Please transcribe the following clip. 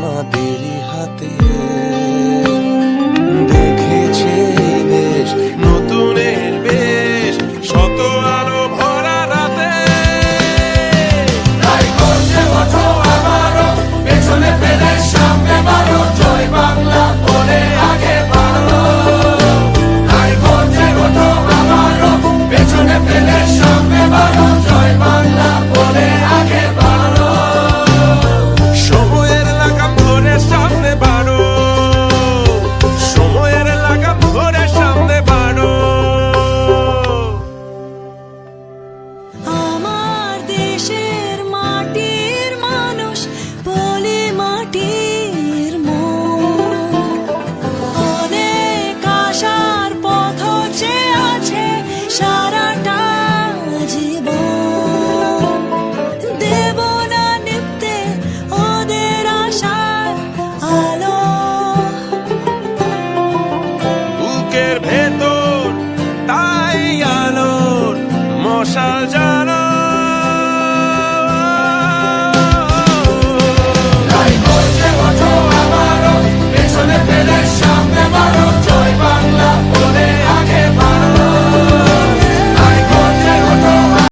gonna be দেশের মাটির মানুষ, বলি মাটির অনেক আশার পথ চেয়ে আছে, সারাটা জীবন। দেব না নিপতে ওদের আশার আলো। বুকের ভেতর তাই আলোর মশাল জ্বালা।